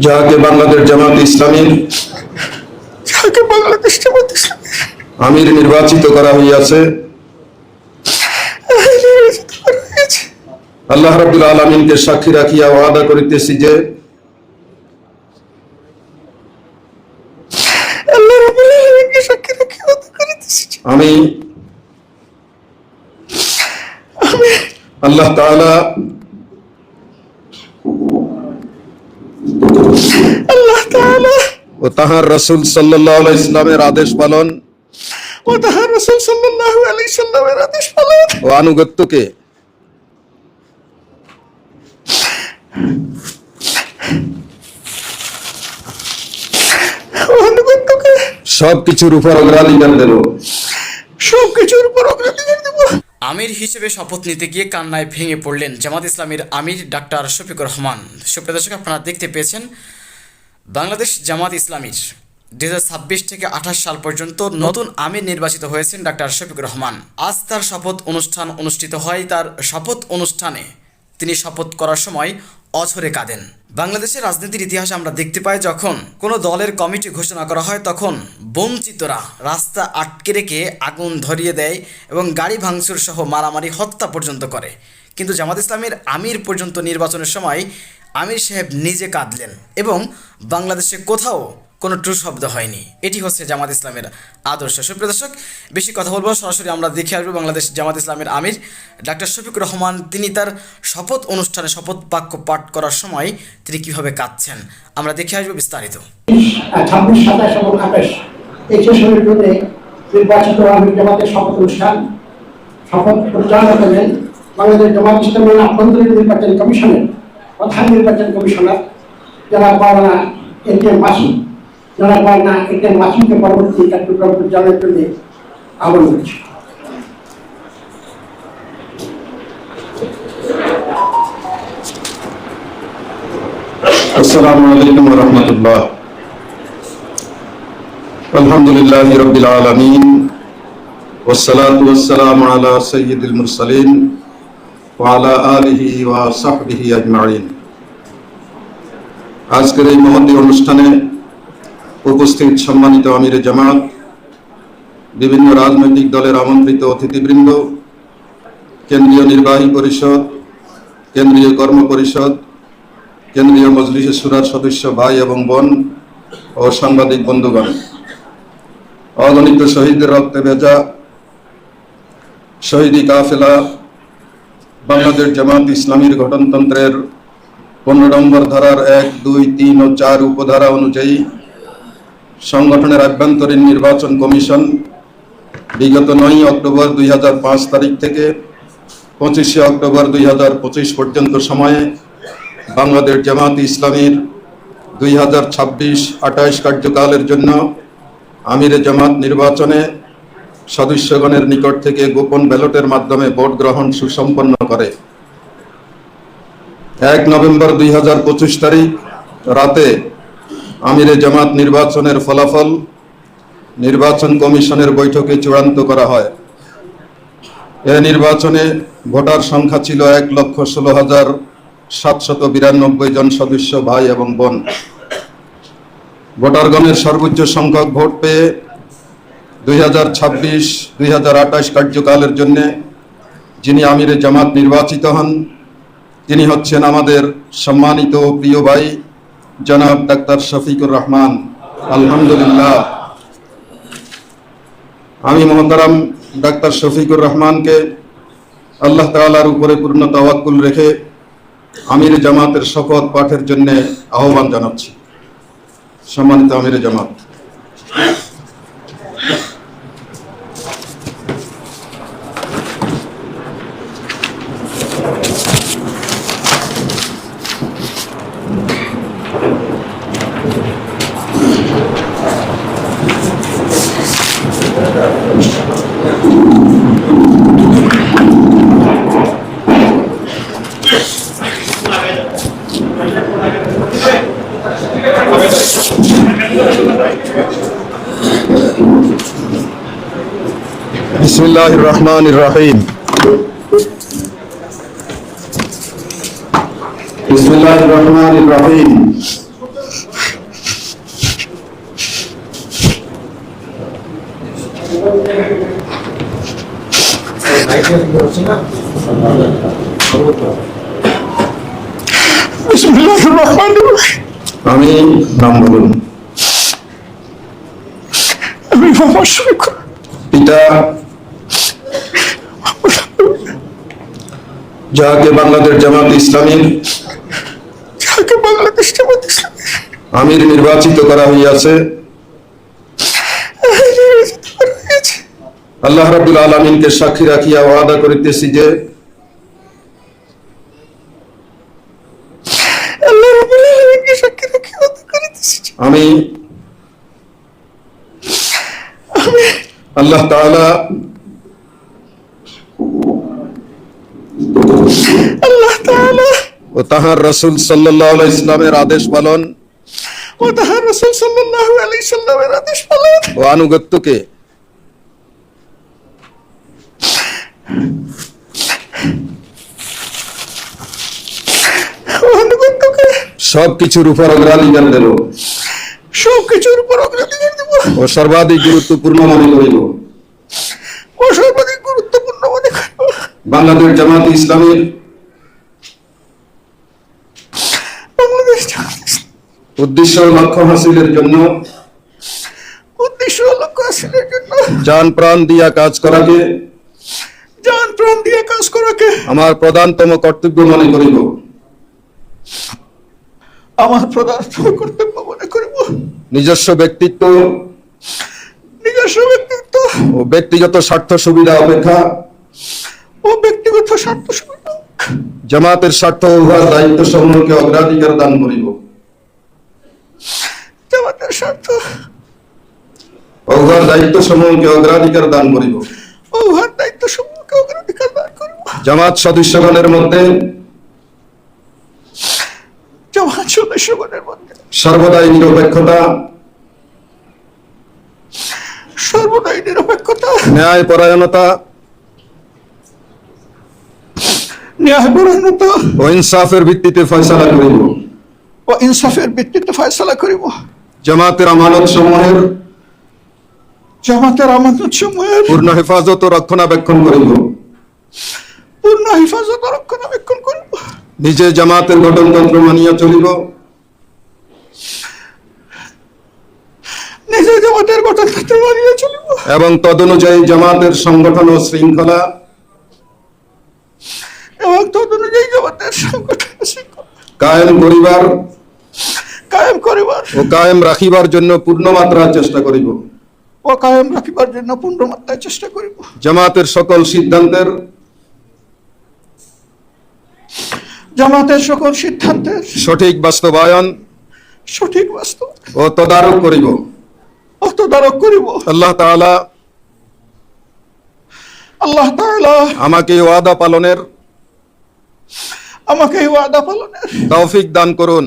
যাহাকে বাংলাদেশ জামাত ইসলামীর যাকে বাংলাদেশ জামাত ইসলামী আমির নির্বাচিত করা হইয়াছে। আল্লাহ রাব্বুল আলমিনকে সাক্ষী রাখিয়া ওয়াদা করিতেছি যে আমি আল্লাহ তাআলা ও তাহার রসুল সাল্লাল্লাহু আলাইহি ইসলামের আদেশ পালন। ও তাহার রাসূল সাল্লাল্লাহু আলাইহি সাল্লামের আদেশ পালন। ও আনুগত্যকে সবকিছুর উপর অগ্রাধিকার দেব। সব কিছুর উপর অগ্রাধিকার দেব। আমির হিসেবে শপথ নিতে গিয়ে কান্নায় ভেঙে পড়লেন জামাত ইসলামের আমির ডাক্তার শফিকুর রহমান। সুপ্রিয় দর্শক, আপনারা দেখতে পেয়েছেন বাংলাদেশ জামাত ইসলামীর দু হাজার ছাব্বিশ থেকে আঠাশ সাল পর্যন্ত নতুন আমির নির্বাচিত হয়েছেন ডাক্তার শফিকুর রহমান। আজ তার শপথ অনুষ্ঠান অনুষ্ঠিত হয়। তার শপথ অনুষ্ঠানে তিনি শপথ করার সময় অঝরে কাঁদেন। বাংলাদেশের রাজনীতির ইতিহাসে আমরা দেখতে পাই যখন কোনো দলের কমিটি ঘোষণা করা হয়, তখন বঞ্চিতরা রাস্তা আটকে রেখে আগুন ধরিয়ে দেয় এবং গাড়ি ভাঙচুর সহ মারামারি হত্যা পর্যন্ত করে। কিন্তু জামাত ইসলামের আমির পর্যন্ত নির্বাচনের সময় আমির সাহেব নিজে কাঁদলেন এবং বাংলাদেশে কোথাও কোনো ট্রু শব্দ হয়নি। এটি হচ্ছে জামাত ইসলামের আদর্শ। সুপ্রিয় দর্শক, বেশি কথা বলব, সরাসরি আমরা দেখে আসব বাংলাদেশ জামাত ইসলামের আমির ডাক্তার শফিক রহমান। তিনি তার শপথ অনুষ্ঠানে শপথ বাক্য পাঠ করার সময় তিনি কীভাবে কাঁদছেন? আমরা দেখে আসব বিস্তারিত। নির্বাচন কমিশনের প্রধান নির্বাচন কমিশনার যারা পাওনা এ কে মাসুম যারা পাওনা এ কে মাসুমকে পরবর্তী কার্যক্রম পরিচালনার জন্য আহ্বান করছি আসসালামু আলাইকুম ওয়া রাহমাতুল্লাহ আলহামদুলিল্লাহি রাব্বিল আলামিন والصلاة والسلام على سيد المرسلين وعلى آله وصحبه أجمعين আজকের এই মহতী অনুষ্ঠানে উপস্থিত সম্মানিত আমিরে জামাত, বিভিন্ন রাজনৈতিক দলের আমন্ত্রিত অতিথিবৃন্দ, কেন্দ্রীয় নির্বাহী পরিষদ, কেন্দ্রীয় কর্ম পরিষদ, কেন্দ্রীয় মজলিসে সুরার সদস্য ভাই এবং বোন ও সাংবাদিক বন্ধুগণ। অগণিত শহীদদের রক্তে ভেজা শহীদি কাফেলা বাংলাদেশ জামাত ইসলামীর গঠনতন্ত্রের পনেরো নম্বর ধারার এক, দুই, তিন ও চার উপধারা অনুযায়ী সংগঠনের আভ্যন্তরীণ নির্বাচন কমিশন বিগত নয় অক্টোবর দুই হাজার পাঁচ তারিখ থেকে পঁচিশে অক্টোবর দুই হাজার পঁচিশ পর্যন্ত সময়ে বাংলাদেশ জামাত ইসলামীর দুই হাজার ছাব্বিশ আঠাইশ কার্যকালের জন্য আমিরে জামাত নির্বাচনে সদস্যগণের নিকট থেকে গোপন ব্যালটের মাধ্যমে ভোট গ্রহণ সুসম্পন্ন করে। এক নভেম্বর দুই হাজার পঁচিশ তারিখ রাতে আমিরে জামাত নির্বাচনের ফলাফল নির্বাচন কমিশনের বৈঠকে চূড়ান্ত করা হয়। এ নির্বাচনে ভোটার সংখ্যা ছিল এক লক্ষ ষোলো হাজার সাতশত বিরানব্বই জন সদস্য, ভাই এবং বোন। ভোটারগণের সর্বোচ্চ সংখ্যক ভোট পেয়ে দুই হাজার ছাব্বিশ, দুই হাজার আঠাশ কার্যকালের জন্য যিনি আমিরে জামাত নির্বাচিত হন, তিনি হচ্ছেন আমাদের সম্মানিত প্রিয় ভাই জনাব ডাক্তার শফিকুর রহমান, আলহামদুলিল্লাহ। আমি মহতারাম ডাক্তার শফিকুর রহমানকে আল্লাহ তালার উপরে পূর্ণ তাওয়াক্কুল রেখে আমির জামাতের শপথ পাঠের জন্য আহ্বান জানাচ্ছি। সম্মানিত আমির জামাত الله الرحمن الرحيم بسم الله الرحمن الرحيم بسم الله الرحمن الرحيم آمين نعم যাহাকে বাংলাদেশ জামাত ইসলামীর যাহাকে বাংলাদেশ জামাত ইসলামীর আমির নির্বাচিত করা হইয়াছে। আল্লাহ রাবুল আলমিনকে সাক্ষী রাখিয়া ওয়াদা করিতেছি যে আল্লাহ রাব্বুল আলামিনকে সাক্ষী রেখে কথা করিতেছি যে আমি আল্লাহ তাআলা আল্লাহ তাআলা ও তাহার রসুল সাল্লাহ ইসলামের আদেশ পালন? ও তাহার রাসূল সাল্লাল্লাহু আলাইহি সাল্লামের আদেশ পালন? ও আনুগত্যকে সবকিছুর উপর অগ্রাধিকার দেব। সব কিছুর উপর অগ্রাধিকার দেব। ও সর্বাধিক গুরুত্বপূর্ণ মনে করিব। ও সর্বাধিক গুরুত্বপূর্ণ মনে করব। বাংলাদেশ জামাত ইসলামীর বাংলাদেশ জামাত ইসলামী উদ্দেশ্য লক্ষ্য হাসিলের জন্য। উদ্দেশ্য ও লক্ষ্য হাসিলের জন্য। যান প্রাণ দিয়া কাজ করাকে। জান প্রাণ দিয়ে কাজ করাকে। আমার প্রধানতম কর্তব্য মনে করিব। আমার প্রধান কর্তব্য মনে করিব। নিজস্ব ব্যক্তিত্ব। নিজস্ব ব্যক্তিত্ব। ও ব্যক্তিগত স্বার্থ সুবিধা অপেক্ষা। ও ব্যক্তিগত স্বার্থ সুবিধা। জামাতের স্বার্থ উহার দায়িত্ব সমূহকে অগ্রাধিকার দান করিব। জামাতের স্বার্থ। উহার দায়িত্ব সমূহকে অগ্রাধিকার দান করিব। উহার দায়িত্ব সমূহকে অগ্রাধিকার দান করিব। জামাত সদস্যগণের মধ্যে জামাত সদস্যগণের মধ্যে। সর্বদাই নিরপেক্ষতা। সর্বদাই নিরপেক্ষতা। ন্যায় পরায়ণতা। ন্যায়পরায়ণতা ও ইনসাফের ভিত্তিতে ফয়সালা করিব। ও ইনসাফের ভিত্তিতে ফয়সালা করিব। জামাতের আমানত সমূহের জামাতের আমানত সমূহের পূর্ণ হেফাজত ও রক্ষণাবেক্ষণ করিব। পূর্ণ হেফাজত ও রক্ষণাবেক্ষণ করিব। নিজে জামাতের গঠনতন্ত্র মানিয়া চলিব। নিজে জামাতের গঠনতন্ত্র মানিয়ে চলিব। এবং তদনুযায়ী জামাতের সংগঠন ও শৃঙ্খলা। এবং তদ অনুযায়ী জামাতের সংগঠন ও শৃঙ্খলা। কায়েম করিবার কায়েম করিবার ও কায়েম রাখিবার জন্য পূর্ণমাত্রা চেষ্টা করিব। ও কায়েম রাখিবার জন্য পূর্ণ মাত্রায় চেষ্টা করিব। জামাতের সকল সিদ্ধান্তের জামাতের সকল সিদ্ধান্তের সঠিক বাস্তবায়ন সঠিক বাস্তব ও তদারক করিব। ও তদারক করিব। আল্লাহ তাআলা আল্লাহ তাআলা আমাকে ওয়াদা পালনের আমাকে ওয়াদা পালনের তৌফিক দান করুন।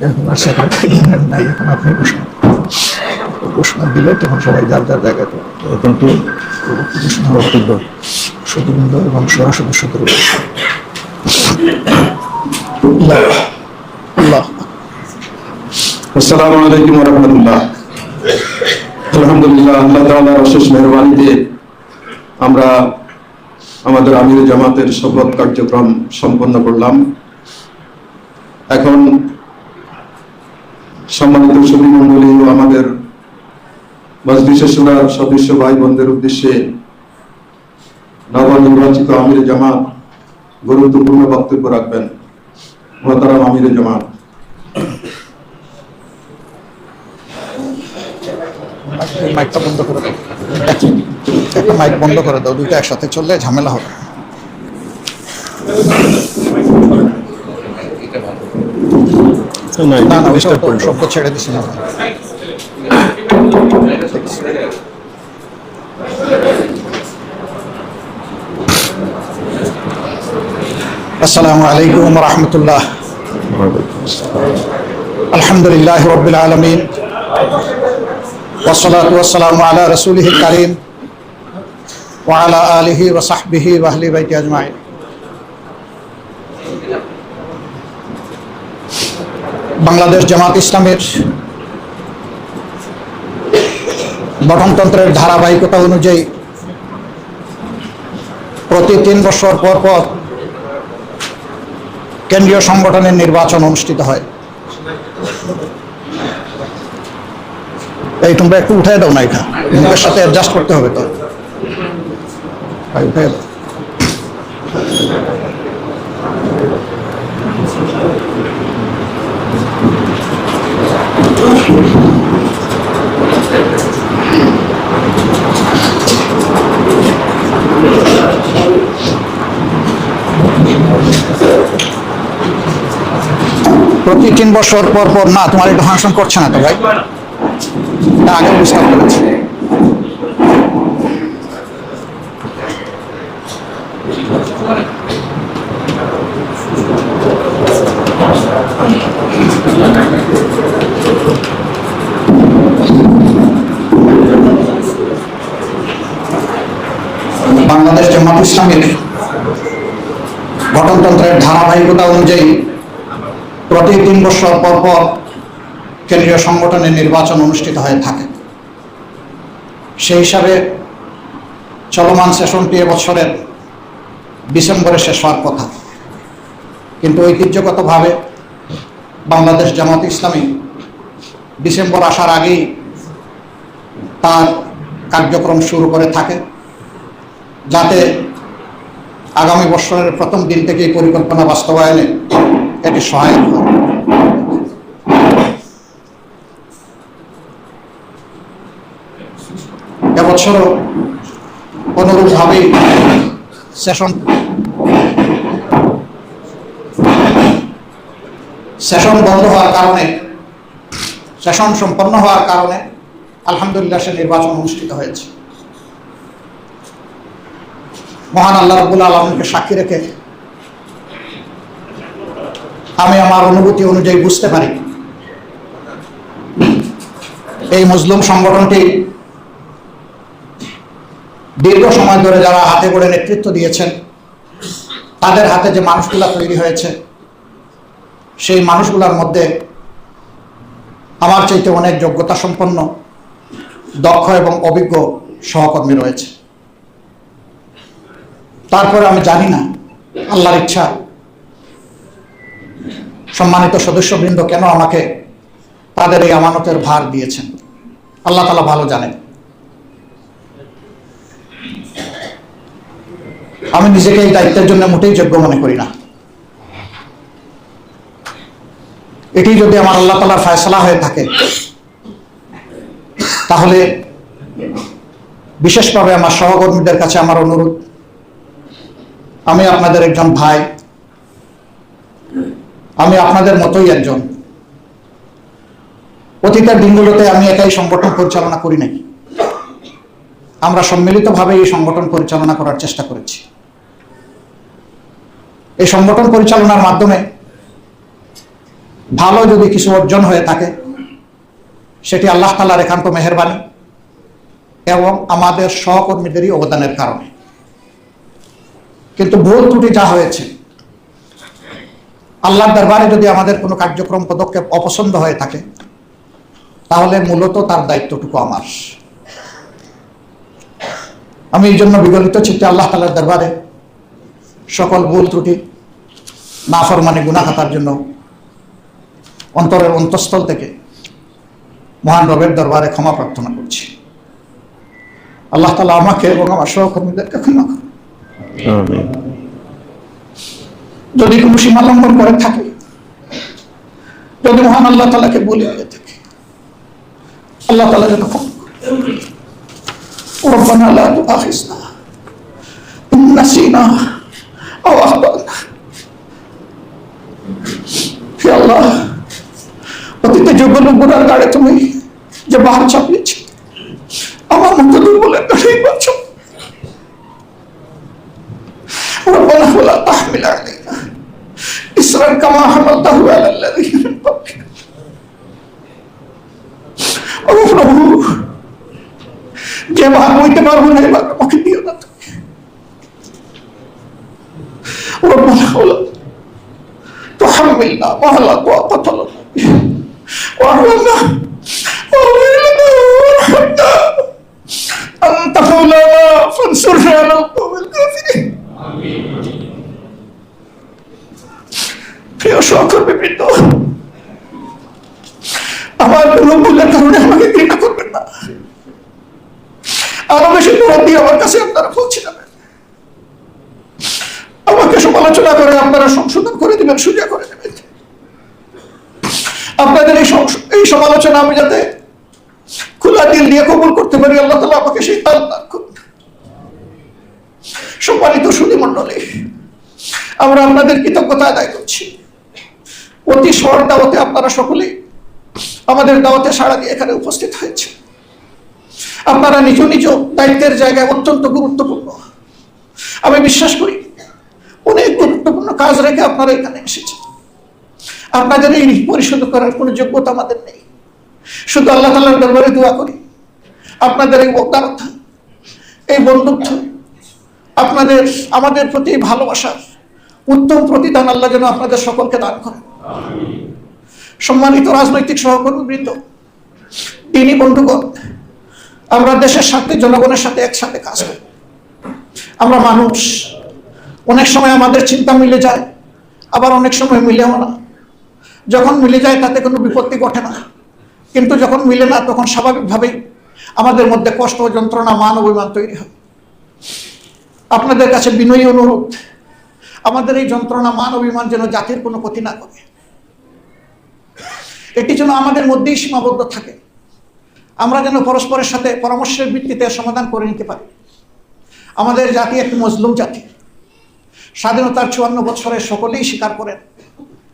এখন আর সেক্রেটারি নাই এখন আপনি ঘোষণা ঘোষণা দিলে তখন সবাই যার যার জায়গায় কিন্তু ঘোষণা বক্তব্য সদবৃন্দ এবং সহ সদস্যদের আল্লাহ। আসসালামু আলাইকুম রাহমাতুল্লাহ। আলহামদুলিল্লাহ, আল্লাহ তাআলার অশেষ মেহরবানিতে আমরা আমাদের আমির জামাতের শপথ কার্যক্রম সম্পন্ন করলাম। এখন সম্মানিত সুধী মণ্ডলী ও আমাদের মজলিসে সুরার সদস্য ভাই বোনদের উদ্দেশ্যে নবনির্বাচিত আমির জামাত গুরুত্বপূর্ণ বক্তব্য রাখবেন। মহতারাম আমির জামাত। মাইকটা বন্ধ করে দাও। একটা মাইক বন্ধ করে দাও দুইটা একসাথে চললে ঝামেলা হবে না। না ওইটা তো শব্দ ছেড়ে দিছি না। আসসালামু আলাইকুম রহমতুল্লাহ। আলহামদুলিল্লাহ রবিল আলমিন। والصلاة والسلام على رسوله الكريم وعلى آله وصحبه وأهل بيته أجمعين বাংলাদেশ জামাত ইসলামের গঠনতন্ত্রের ধারাবাহিকতা অনুযায়ী প্রতি তিন বছর পর পর কেন্দ্রীয় সংগঠনের নির্বাচন অনুষ্ঠিত হয় এই তোমরা একটু উঠাই দাও না এটা। মুখের সাথে অ্যাডজাস্ট করতে হবে তো। প্রতি তিন বছর পর পর না, তোমার এটা ফাংশন করছে না তো ভাই? বাংলাদেশ জামাত ইসলামের গঠনতন্ত্রের ধারাবাহিকতা অনুযায়ী প্রতি তিন বছর পর পর কেন্দ্রীয় সংগঠনের নির্বাচন অনুষ্ঠিত হয়ে থাকে। সেই হিসাবে চলমান সেশনটি এবছরের ডিসেম্বরে শেষ হওয়ার কথা। কিন্তু ঐতিহ্যগতভাবে বাংলাদেশ জামাত ইসলামী ডিসেম্বর আসার আগেই তার কার্যক্রম শুরু করে থাকে, যাতে আগামী বছরের প্রথম দিন থেকেই পরিকল্পনা বাস্তবায়নে এটি সহায়ক হয়। এবছরও অনুরূপভাবেই সেশন সেশন বন্ধ হওয়ার কারণে, সেশন সম্পন্ন হওয়ার কারণে আলহামদুলিল্লাহ সে নির্বাচন অনুষ্ঠিত হয়েছে। মহান আল্লাহ রবুল আলমকে সাক্ষী রেখে আমি আমার অনুভূতি অনুযায়ী বুঝতে পারি। এই মুসলিম সংগঠনটি দীর্ঘ সময় ধরে যারা হাতে করে নেতৃত্ব দিয়েছেন, তাদের হাতে যে মানুষগুলা তৈরি হয়েছে, সেই মানুষগুলোর মধ্যে আমার চাইতে অনেক যোগ্যতা সম্পন্ন দক্ষ এবং অভিজ্ঞ সহকর্মী রয়েছে। তারপরে আমি জানি না আল্লাহর ইচ্ছা, সম্মানিত সদস্যবৃন্দ কেন আমাকে তাদের এই আমানতের ভার দিয়েছেন। আল্লাহ তালা ভালো জানেন। আমি নিজেকে এই দায়িত্বের জন্য মোটেই যোগ্য মনে করি না। এটি যদি আমার আল্লাহ তালার ফয়সলা হয়ে থাকে, তাহলে বিশেষভাবে আমার সহকর্মীদের কাছে আমার অনুরোধ, আমি আপনাদের একজন ভাই, আমি আপনাদের মতোই একজন। অতীতের দিনগুলোতে আমি একাই সংগঠন পরিচালনা করি নাই। আমরা সম্মিলিতভাবে এই সংগঠন পরিচালনা করার চেষ্টা করেছি। এই সংগঠন পরিচালনার মাধ্যমে ভালো যদি কিছু অর্জন হয়ে থাকে, সেটি আল্লাহ তালার একান্ত মেহরবানি এবং আমাদের সহকর্মীদেরই অবদানের কারণে। কিন্তু ভুল ত্রুটি যা হয়েছে, আল্লাহর দরবারে যদি আমাদের কোনো কার্যক্রম, পদক্ষেপ অপছন্দ হয়ে থাকে, তাহলে মূলত তার দায়িত্বটুকু আমার। আমি এই জন্য বিগলিত চিত্তে আল্লাহ তালার দরবারে সকল ভুল ত্রুটি নাফরমানি গুণাখাতার জন্য অন্তরের অন্তঃস্থল থেকে মহান রবের দরবারে ক্ষমা প্রার্থনা করছি আল্লাহ তালা আমাকে এবং আমার সহকর্মীদেরকে ক্ষমা করুন যদি কোনো সীমা লঙ্ঘন করে থাকে যদি মহান আল্লাহ তালাকে বলে দিয়ে থাকে আল্লাহ তালা যেন ক্ষমা করে। ربنا لا تؤاخذنا إن نسينا أو أخطأنا আল্লাহ অতীতে যোগ্য লোকগুলার গাড়ে তুমি যে বাহার চাপিয়েছ আমার মতো দুর্বলের গাড়ি বাঁচো ربنا ولا تحمل علينا إسرا كما حملته على الذين من قبلنا ও প্রভু যে ভাগ হইতে পারবো না এবার আমাকে দিও না তুমি ربنا ولا تحملنا ما لا طاقة لنا به واعف عنا واغفر لنا وارحمنا أنت مولانا فانصرنا على القوم الكافرين প্রিয় সহকর্মী বৃন্দ আমার কোনো ভুলের কারণে আমাকে ঘৃণা করবেন না আরো বেশি দূর দিয়ে আমার কাছে আপনারা পৌঁছে যাবেন আমাকে সমালোচনা করে আপনারা সংশোধন করে দিবেন সুজা করে দেবেন আপনাদের এই এই সমালোচনা আমি যাতে খোলা দিল দিয়ে কবুল করতে পারি, আল্লাহ তালা আমাকে সেই তাল দান করুন। সম্মানিত আমরা আপনাদের কৃতজ্ঞতা আদায় করছি। অতি সর দাওয়াতে আপনারা সকলেই আমাদের দাওয়াতে সাড়া দিয়ে এখানে উপস্থিত হয়েছে আপনারা নিজ নিজ দায়িত্বের জায়গায় অত্যন্ত গুরুত্বপূর্ণ। আমি বিশ্বাস করি, অনেক গুরুত্বপূর্ণ কাজ রেখে আপনারা এখানে এসেছেন। আপনাদের এই পরিশোধ করার কোনো যোগ্যতা আমাদের নেই। শুধু আল্লাহ তাল্লাহর দরবারে দোয়া করি। আপনাদের এই বক্তারতা এই বন্ধুত্ব, আপনাদের, আমাদের প্রতি ভালোবাসার উত্তম প্রতিদান আল্লাহ যেন আপনাদের সকলকে দান করেন। সম্মানিত রাজনৈতিক সহকর্মীবৃন্দ তিনি বন্ধুগণ, আমরা দেশের সাথে, জনগণের সাথে একসাথে কাজ করি। আমরা মানুষ, অনেক সময় আমাদের চিন্তা মিলে যায়, আবার অনেক সময় মিলেও না। যখন মিলে যায় তাতে কোনো বিপত্তি ঘটে না। কিন্তু যখন মিলে না, তখন স্বাভাবিকভাবেই আমাদের মধ্যে কষ্ট, যন্ত্রণা, মান অভিমান তৈরি হয়। আপনাদের কাছে বিনয়ী অনুরোধ, আমাদের এই যন্ত্রণা, মান অভিমান যেন জাতির কোনো ক্ষতি না করে। এটি যেন আমাদের মধ্যেই সীমাবদ্ধ থাকে। আমরা যেন পরস্পরের সাথে পরামর্শের ভিত্তিতে সমাধান করে নিতে পারি। আমাদের জাতি একটি মজলুম জাতি। স্বাধীনতার চুয়ান্ন বছরে সকলেই স্বীকার করেন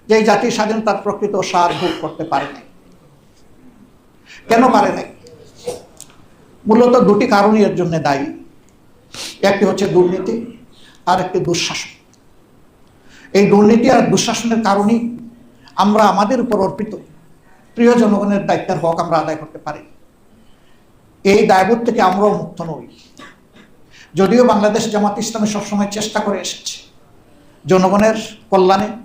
যে এই জাতি স্বাধীনতার প্রকৃত সার ভোগ করতে পারে নাই। কেন পারে নাই? মূলত দুটি কারণই এর জন্য দায়ী। একটি হচ্ছে দুর্নীতি, আর একটি দুঃশাসন। এই দুর্নীতি আর দুঃশাসনের কারণেই আমরা আমাদের উপর অর্পিত প্রিয় জনগণের দায়িত্বের হক আমরা আদায় করতে পারি। এই দায়বোধ থেকে আমরাও মুক্ত নই। যদিও বাংলাদেশ জামাত ইসলামী সবসময় চেষ্টা করে এসেছে জনগণের কল্যাণে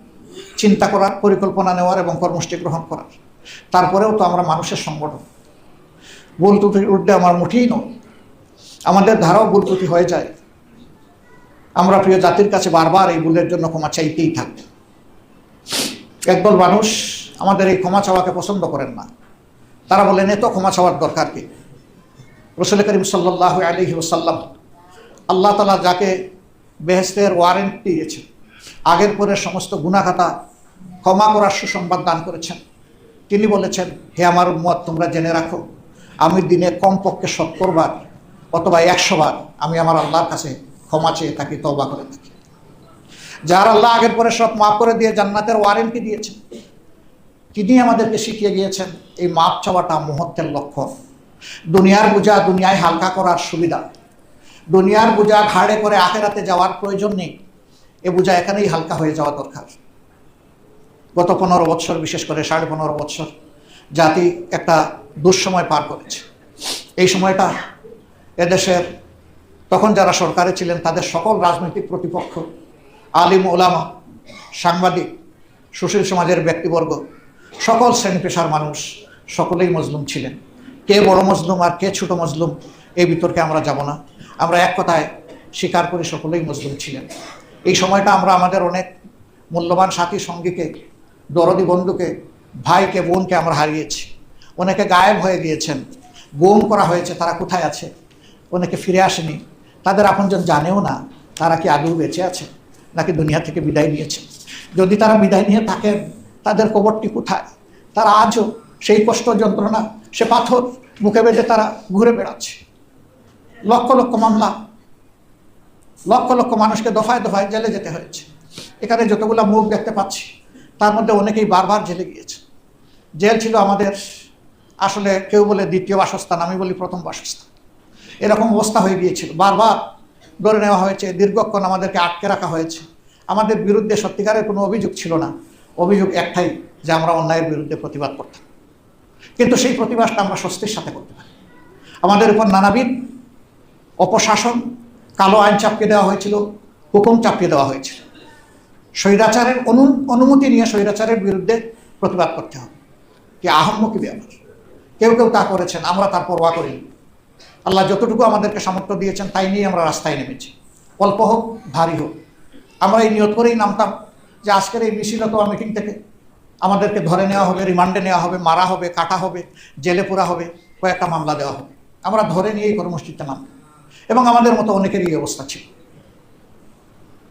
চিন্তা করার, পরিকল্পনা নেওয়ার এবং কর্মসূচি গ্রহণ করার। তারপরেও তো আমরা মানুষের সংগঠন। ভুল ত্রুটির আমার মুঠেই নয়। আমাদের ধারাও ভুল ত্রুটি হয়ে যায়। আমরা প্রিয় জাতির কাছে বারবার এই ভুলের জন্য ক্ষমা চাইতেই থাকবে একদল মানুষ আমাদের এই ক্ষমা চাওয়াকে পছন্দ করেন না। তারা বলেন এত ক্ষমা চাওয়ার দরকার কি? রসুল করিম সাল্লাহ আলহি ওসাল্লাম আল্লাহ তালা যাকে বেহেস্তের ওয়ারেন্ট দিয়েছে আগের পরে সমস্ত গুণাখাতা ক্ষমা করার সুসংবাদ দান করেছেন। তিনি বলেছেন, হে আমার মত তোমরা জেনে রাখো, আমি দিনে কমপক্ষে সত্তর বার অথবা একশো বার আমি আমার আল্লাহর কাছে ক্ষমা চেয়ে থাকি তবা করে থাকি। যার আল্লাহ আগের পরে সব মাফ করে দিয়ে জান্নাতের ওয়ারেন্টি দিয়েছেন, তিনি আমাদেরকে শিখিয়ে গিয়েছেন, এই মাপ চাওয়াটা মুহূর্তের লক্ষ্য। দুনিয়ার বোঝা দুনিয়ায় হালকা করার সুবিধা। দুনিয়ার বোঝা ঘাড়ে করে আখেরাতে যাওয়ার প্রয়োজন নেই। এ বোঝা এখানেই হালকা হয়ে যাওয়া দরকার। গত পনেরো বৎসর, বিশেষ করে সাড়ে পনেরো বৎসর, জাতি একটা দুঃসময় পার করেছে। এই সময়টা এদেশের, তখন যারা সরকারে ছিলেন, তাদের সকল রাজনৈতিক প্রতিপক্ষ, আলিম ওলামা, সাংবাদিক, সুশীল সমাজের ব্যক্তিবর্গ, সকল শ্রেণি পেশার মানুষ সকলেই মজলুম ছিলেন। কে বড় মজলুম আর কে ছোট মজলুম, এই বিতর্কে আমরা যাব না। আমরা এক কথায় স্বীকার করি সকলেই মজলুম ছিলেন। এই সময়টা আমরা আমাদের অনেক মূল্যবান সাথী সঙ্গীকে দরদি বন্ধুকে, ভাইকে, বোনকে আমরা হারিয়েছি। অনেকে গায়েব হয়ে গিয়েছেন, গুম করা হয়েছে, তারা কোথায় আছে? অনেকে ফিরে আসেনি। তাদের আপনজন জানেও না, তারা কি আদৌ বেঁচে আছে, নাকি দুনিয়া থেকে বিদায় নিয়েছে? যদি তারা বিদায় নিয়ে থাকেন, তাদের কবরটি কোথায়? তারা আজও সেই কষ্ট, যন্ত্রণা, সে পাথর মুখে বেঁধে তারা ঘুরে বেড়াচ্ছে। লক্ষ লক্ষ মামলা, লক্ষ লক্ষ মানুষকে দফায় দফায় জেলে যেতে হয়েছে। এখানে যতগুলো মুখ দেখতে পাচ্ছি তার মধ্যে অনেকেই বারবার জেলে গিয়েছে। জেল ছিল আমাদের আসলে কেউ বলে দ্বিতীয় বাসস্থান, আমি বলি প্রথম বাসস্থান। এরকম অবস্থা হয়ে গিয়েছিল। বারবার ধরে নেওয়া হয়েছে, দীর্ঘক্ষণ আমাদেরকে আটকে রাখা হয়েছে। আমাদের বিরুদ্ধে সত্যিকারের কোনো অভিযোগ ছিল না। অভিযোগ একটাই যে আমরা অন্যায়ের বিরুদ্ধে প্রতিবাদ করতাম। কিন্তু সেই প্রতিবাদটা আমরা স্বস্তির সাথে করতে পারি। আমাদের উপর নানাবিধ অপশাসন, কালো আইন চাপিয়ে দেওয়া হয়েছিল, হুকুম চাপিয়ে দেওয়া হয়েছিল। স্বৈরাচারের অনু, অনুমতি নিয়ে স্বৈরাচারের বিরুদ্ধে প্রতিবাদ করতে হবে। কি আহম্মকি ব্যাপার কেউ কেউ তা করেছেন, আমরা তার পরোয়া করিনি আল্লাহ যতটুকু আমাদেরকে সামর্থ্য দিয়েছেন, তাই নিয়ে আমরা রাস্তায় নেমেছি। অল্প হোক, ভারী হোক। আমরা এই নিয়ত করেই নামতাম যে আজকের এই মিছিলতোয়া মিটিং থেকে আমাদেরকে ধরে নেওয়া হবে, রিমান্ডে নেওয়া হবে, মারা হবে, কাটা হবে, জেলে পোড়া হবে, কয়েকটা মামলা দেওয়া হবে। আমরা ধরে নিয়েই কর্মসূচিতে নাম এবং আমাদের মতো অনেকেরই এই অবস্থা ছিল।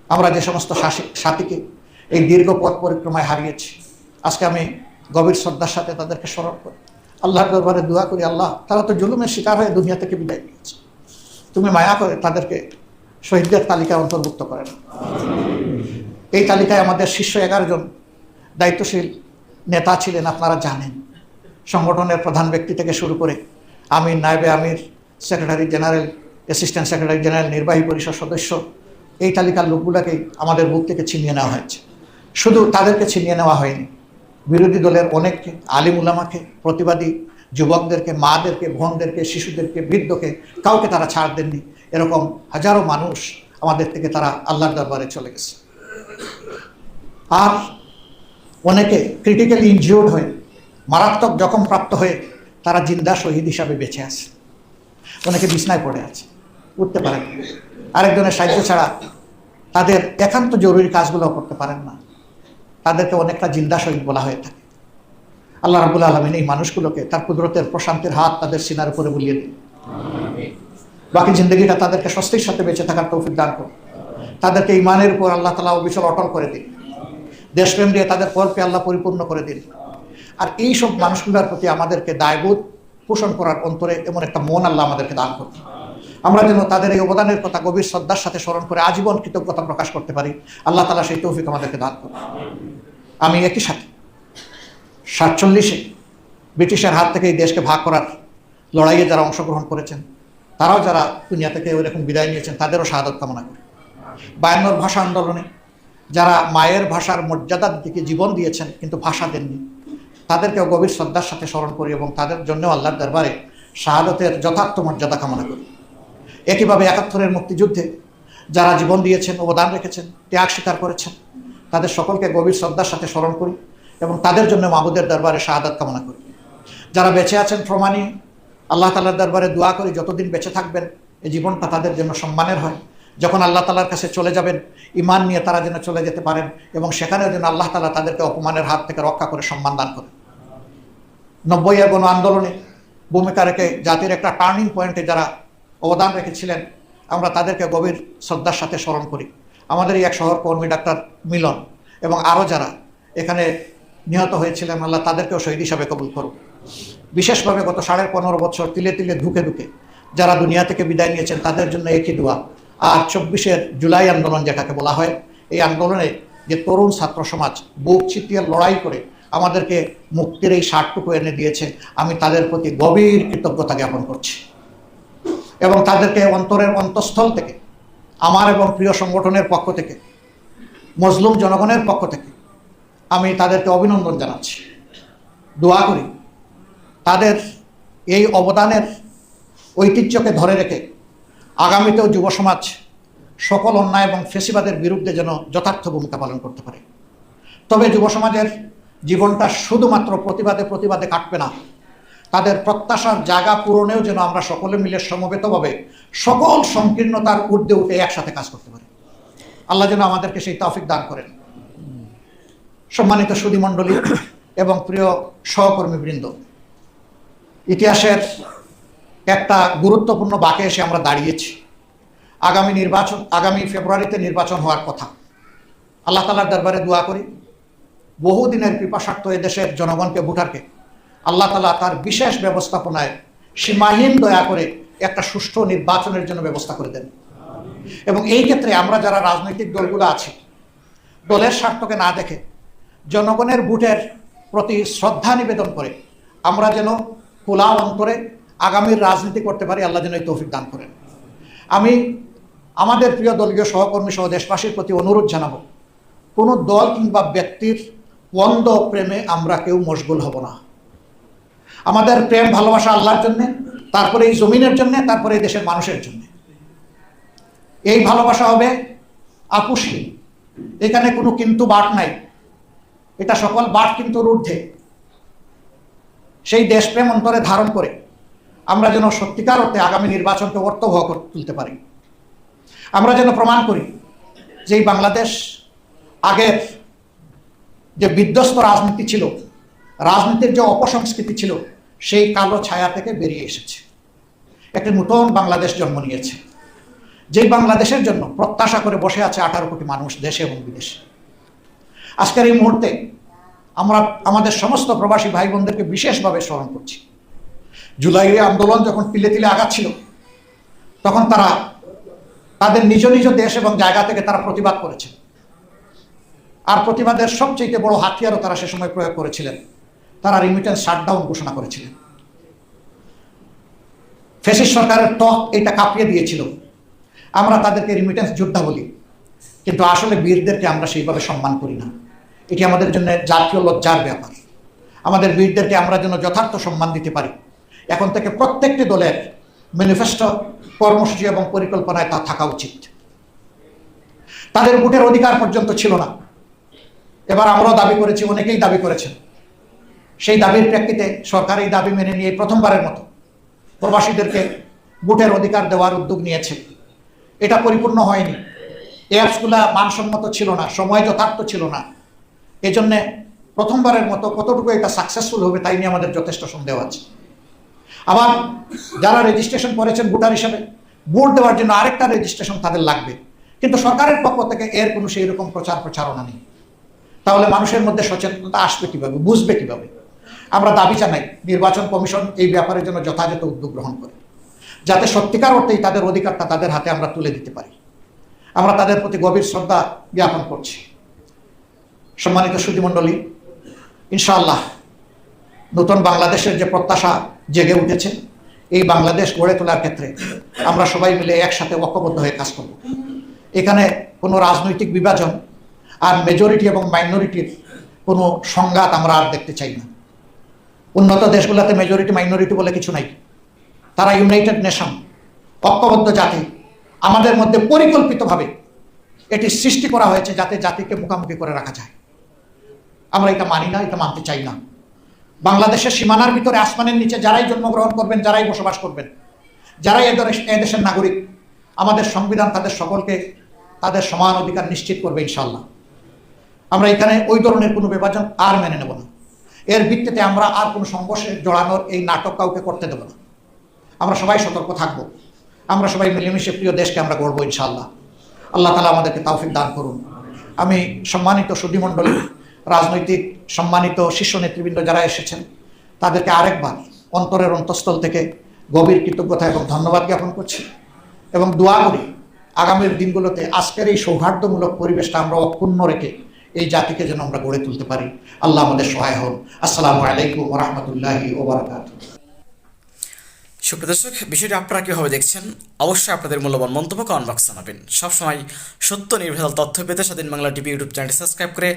আমরা যে সমস্ত শাসি- সাথীকে এই দীর্ঘ পথ পরিক্রমায় হারিয়েছি, আজকে আমি গভীর শ্রদ্ধার সাথে তাদেরকে স্মরণ করি। আল্লাহর দরবারে দোয়া করি, আল্লাহ, তারা তো জুলুমের শিকার হয়ে দুনিয়া থেকে বিদায় নিয়েছে। তুমি মায়া করে তাদেরকে শহীদদের তালিকায় অন্তর্ভুক্ত করে না এই তালিকায় আমাদের শীর্ষ এগারো জন দায়িত্বশীল নেতা ছিলেন, আপনারা জানেন। সংগঠনের প্রধান ব্যক্তি থেকে শুরু করে আমির, নায়েবে আমির, secretary general, assistant secretary general, নির্বাহী পরিষদ সদস্য এই তালিকার লোকগুলোকেই আমাদের বুক থেকে ছিনিয়ে নেওয়া হয়েছে। শুধু তাদেরকে ছিনিয়ে নেওয়া হয়নি, বিরোধী দলের অনেককে আলিম উলামাকে, প্রতিবাদী যুবকদেরকে, মাদেরকে, বোনদেরকে, শিশুদেরকে, বৃদ্ধকে কাউকে তারা ছাড় দেননি। এরকম হাজারো মানুষ আমাদের থেকে তারা আল্লাহর দরবারে চলে গেছে। আর অনেকে ক্রিটিক্যালি ইনজিওর্ড হয়ে, মারাত্মক জখম প্রাপ্ত হয়ে তারা জিন্দা শহীদ হিসাবে বেঁচে আছে। অনেকে বিছনায় পড়ে আছে, উঠতে পারেন না। আরেকজনের সাহায্য ছাড়া তাদের একান্ত জরুরি কাজগুলো করতে পারেন না। তাদেরকে অনেকটা জিন্দা শহীদ বলা হয়ে থাকে। আল্লাহ রাবুল আলমিন এই মানুষগুলোকে তার কুদরতের প্রশান্তির হাত তাদের সিনার উপরে বুলিয়ে দিন। বাকি জিন্দগিটা তাদেরকে স্বস্তির সাথে বেঁচে থাকার তৌফিক দান করুন। তাদেরকে ইমানের উপর আল্লাহ তালা অবিচল অটল করে দিন। দেশপ্রেম দিয়ে তাদের কল্পে আল্লাহ পরিপূর্ণ করে দিন। আর এই সব মানুষগুলোর প্রতি আমাদেরকে দায়বোধ পোষণ করার অন্তরে এমন একটা মন আল্লাহ আমাদেরকে দান করুন। আমরা যেন তাদের এই অবদানের কথা গভীর শ্রদ্ধার সাথে স্মরণ করে আজীবন কৃতজ্ঞতা প্রকাশ করতে পারি। আল্লাহ তালা সেই তৌফিক আমাদেরকে দান করুন। আমি একই সাথে সাতচল্লিশে ব্রিটিশের হাত থেকে এই দেশকে ভাগ করার লড়াইয়ে যারা অংশগ্রহণ করেছেন, তারাও যারা দুনিয়া থেকে ওইরকম বিদায় নিয়েছেন, তাদেরও শাহাদত কামনা করি। বায়ান্নর ভাষা আন্দোলনে যারা মায়ের ভাষার মর্যাদার দিকে জীবন দিয়েছেন, কিন্তু ভাষা দেননি, তাদেরকেও গভীর শ্রদ্ধার সাথে স্মরণ করি এবং তাদের জন্য আল্লাহর দরবারে শাহাদতের যথার্থ মর্যাদা কামনা করি। একইভাবে একাত্তরের মুক্তিযুদ্ধে যারা জীবন দিয়েছেন, অবদান রেখেছেন, ত্যাগ স্বীকার করেছেন, তাদের সকলকে গভীর শ্রদ্ধার সাথে স্মরণ করি এবং তাদের জন্য মাহবুদের দরবারে শাহাদাত কামনা করি। যারা বেঁচে আছেন প্রমাণী, আল্লাহ তালার দরবারে দোয়া করি, যতদিন বেঁচে থাকবেন, এই জীবনটা তাদের জন্য সম্মানের হয়। যখন আল্লাহ তালার কাছে চলে যাবেন ইমান নিয়ে তারা যেন চলে যেতে পারেন এবং সেখানেও যেন আল্লাহ তালা তাদেরকে অপমানের হাত থেকে রক্ষা করে সম্মান দান করেন। নব্বই গণ আন্দোলনে ভূমিকা রেখে জাতির একটা টার্নিং পয়েন্টে যারা অবদান রেখেছিলেন। আমরা তাদেরকে গভীর শ্রদ্ধার সাথে স্মরণ করি। আমাদের এই এক সহকর্মী ডাক্তার মিলন এবং আরও যারা এখানে নিহত হয়েছিলেন, আল্লাহ তাদেরকেও শহীদ হিসাবে কবুল করুন বিশেষভাবে গত সাড়ে পনেরো বছর তিলে তিলে ধুকে ধুকে যারা দুনিয়া থেকে বিদায় নিয়েছেন, তাদের জন্য একই দোয়া। আর চব্বিশের জুলাই আন্দোলন যেটাকে বলা হয়, এই আন্দোলনে যে তরুণ ছাত্র সমাজ বুক চিতিয়ে লড়াই করে আমাদেরকে মুক্তির এই ষাটটুকু এনে দিয়েছে, আমি তাদের প্রতি গভীর কৃতজ্ঞতা জ্ঞাপন করছি। এবং তাদেরকে অন্তরের অন্তঃস্থল থেকে, আমার এবং প্রিয় সংগঠনের পক্ষ থেকে, মজলুম জনগণের পক্ষ থেকে, আমি তাদেরকে অভিনন্দন জানাচ্ছি। দোয়া করি, তাদের এই অবদানের ঐতিহ্যকে ধরে রেখে আগামীতেও যুব সমাজ সকল অন্যায় এবং ফেসিবাদের বিরুদ্ধে যেন যথার্থ ভূমিকা পালন করতে পারে। তবে যুব সমাজের জীবনটা শুধুমাত্র প্রতিবাদে প্রতিবাদে কাটবে না তাদের প্রত্যাশার জায়গা পূরণেও যেন আমরা সকলে মিলে সমবেতভাবে সকল সংকীর্ণতার ঊর্ধ্বে উঠে একসাথে কাজ করতে পারি। আল্লাহ যেন আমাদেরকে সেই তৌফিক দান করেন। সম্মানিত সুধীমণ্ডলী এবং প্রিয় সহকর্মীবৃন্দ, ইতিহাসের একটা গুরুত্বপূর্ণ বাঁকে এসে আমরা দাঁড়িয়েছি। আগামী নির্বাচন, আগামী ফেব্রুয়ারিতে নির্বাচন হওয়ার কথা। আল্লাহ তালার দরবারে দোয়া করি, বহুদিনের পিপাসার্থ দেশের জনগণকে ভোটারকে আল্লাহ তালা তার বিশেষ ব্যবস্থাপনায় সীমাহীন দয়া করে একটা সুষ্ঠু নির্বাচনের জন্য ব্যবস্থা করে দেন। এবং এই ক্ষেত্রে আমরা যারা রাজনৈতিক দলগুলো আছি, দলের স্বার্থকে না দেখে, জনগণের ভোটের প্রতি শ্রদ্ধা নিবেদন করে, আমরা যেন খোলা অন্তরে আগামীর রাজনীতি করতে পারি, আল্লাহ যেন এই তৌফিক দান করেন। আমি আমাদের প্রিয় দলীয় সহকর্মী সহ দেশবাসীর প্রতি অনুরোধ জানাব, কোনো দল কিংবা ব্যক্তির বন্ধ প্রেমে আমরা কেউ মশগুল হব না। আমাদের প্রেম, ভালোবাসা আল্লাহর জন্যে, তারপরে এই জমিনের জন্য, তারপরে এই দেশের মানুষের জন্য। এই ভালোবাসা হবে আপুসী এখানে কোনো কিন্তু বাট নাই। এটা সকল বাট কিন্তু ঊর্ধ্বে সেই দেশপ্রেম অন্তরে ধারণ করে আমরা যেন সত্যিকার অর্থে আগামী নির্বাচনকে অর্থবহ করে তুলতে পারি। আমরা যেন প্রমাণ করি যে এই বাংলাদেশ আগের যে বিধ্বস্ত রাজনীতি ছিল রাজনীতির যে অপসংস্কৃতি ছিল, সেই কালো ছায়া থেকে বেরিয়ে এসেছে। একটি নতুন বাংলাদেশ জন্ম নিয়েছে, যেই বাংলাদেশের জন্য প্রত্যাশা করে বসে আছে আঠারো কোটি মানুষ দেশে এবং বিদেশে। আজকের এই মুহূর্তে আমরা আমাদের সমস্ত প্রবাসী ভাই বোনদেরকে বিশেষভাবে স্মরণ করছি। জুলাইয়ের আন্দোলন যখন তিলে তিলে আগাচ্ছিল তখন তারা তাদের নিজ নিজ দেশ এবং জায়গা থেকে তারা প্রতিবাদ করেছে। আর প্রতিবাদের সবচেয়ে বড় হাতিয়ারও তারা সে সময় প্রয়োগ করেছিলেন। তারা রিমিটেন্স শাটডাউন ঘোষণা করেছিলেন। ফেসিস সরকারের ত্বক এটা কাঁপিয়ে দিয়েছিল। আমরা তাদেরকে রিমিটেন্স যোদ্ধা বলি। কিন্তু আসলে বীরদেরকে আমরা সেইভাবে সম্মান করি না। এটি আমাদের জন্য জাতীয় লজ্জার ব্যাপার। আমাদের বীরদেরকে আমরা যেন যথার্থ সম্মান দিতে পারি। এখন থেকে প্রত্যেকটি দলের ম্যানিফেস্টো কর্মসূচি এবং পরিকল্পনায় তা থাকা উচিত। তাদের ভোটের অধিকার পর্যন্ত ছিল না। এবার আমরাও দাবি করেছি, অনেকেই দাবি করেছেন। সেই দাবির প্রেক্ষিতে সরকার এই দাবি মেনে নিয়ে প্রথমবারের মতো প্রবাসীদেরকে ভোটের অধিকার দেওয়ার উদ্যোগ নিয়েছে। এটা পরিপূর্ণ হয়নি। অ্যাপসগুলা মানসম্মত ছিল না, সময় যথার্থ ছিল না। এই জন্যে প্রথমবারের মতো কতটুকু এটা সাকসেসফুল হবে তাই নিয়ে আমাদের যথেষ্ট সন্দেহ আছে। আবার যারা রেজিস্ট্রেশন করেছেন ভোটার হিসাবে, ভোট দেওয়ার জন্য আরেকটা রেজিস্ট্রেশন তাদের লাগবে। কিন্তু সরকারের পক্ষ থেকে এর কোনো সেই রকম প্রচার প্রচারণা নেই। তাহলে মানুষের মধ্যে সচেতনতা আসবে কীভাবে, বুঝবে কীভাবে? আমরা দাবি জানাই নির্বাচন কমিশন এই ব্যাপারের জন্য যথাযথ উদ্যোগ গ্রহণ করে, যাতে সত্যিকার অর্থেই তাদের অধিকারটা তাদের হাতে আমরা তুলে দিতে পারি। আমরা তাদের প্রতি গভীর শ্রদ্ধা জ্ঞাপন করছি। সম্মানিত সুধীমণ্ডলী, ইনশাআল্লাহ নতুন বাংলাদেশের যে প্রত্যাশা জেগে উঠেছে, এই বাংলাদেশ গড়ে তোলার ক্ষেত্রে আমরা সবাই মিলে একসাথে ঐক্যবদ্ধ হয়ে কাজ করব। এখানে কোনো রাজনৈতিক বিভাজন আর মেজরিটি এবং মাইনরিটির কোনো সংঘাত আমরা আর দেখতে চাই না। উন্নত দেশগুলোতে মেজরিটি মাইনরিটি বলে কিছু নাই। তারা ইউনাইটেড নেশন ঐক্যবদ্ধ জাতি। আমাদের মধ্যে পরিকল্পিতভাবে এটি সৃষ্টি করা হয়েছে যাতে জাতিকে মুখামুখি করে রাখা যায়। আমরা এটা মানি না, এটা মানতে চাই না। বাংলাদেশের সীমানার ভিতরে আসমানের নিচে যারাই জন্মগ্রহণ করবেন, যারাই বসবাস করবেন, যারাই এ দেশ- দেশের নাগরিক, আমাদের সংবিধান তাদের সকলকে তাদের সমান অধিকার নিশ্চিত করবে ইনশাল্লাহ আমরা এখানে ওই ধরনের কোনো বিভাজন আর মেনে নেব না। এর ভিত্তিতে আমরা আর কোনো সংঘর্ষে জড়ানোর এই নাটক কাউকে করতে দেব না। আমরা সবাই সতর্ক থাকব। আমরা সবাই মিলেমিশে প্রিয় দেশকে আমরা গড়বো ইনশাল্লাহ আল্লাহ তালা আমাদেরকে তাওফিক দান করুন। আমি সম্মানিত সুধীমণ্ডলী, রাজনৈতিক সম্মানিত শীর্ষ নেতৃবৃন্দ যারা এসেছেন, তাদেরকে আরেকবার অন্তরের অন্তঃস্থল থেকে গভীর কৃতজ্ঞতা এবং ধন্যবাদ জ্ঞাপন করছি এবং দোয়া করি আগামীর দিনগুলোতে আজকের এই সৌহার্দ্যমূলক পরিবেশটা আমরা অক্ষুণ্ণ রেখে এই জাতিকে যেন আমরা গড়ে তুলতে পারি। আল্লাহ আমাদের সহায় হন আসসালামু আলাইকুম রহমতুল্লাহি ওবরাকাত সুপ্রদর্শক বিষয়টি আপনারা কীভাবে দেখছেন? অবশ্যই আপনাদের মূল্যবান মন্তব্য কমেন্ট বক্স জানাবেন। সবসময় সত্য নির্ভেজাল তথ্য পেতে স্বাধীন বাংলা টিভি ইউটিউব চ্যানেলটি সাবস্ক্রাইব করে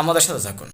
আমাদের সাথে থাকুন।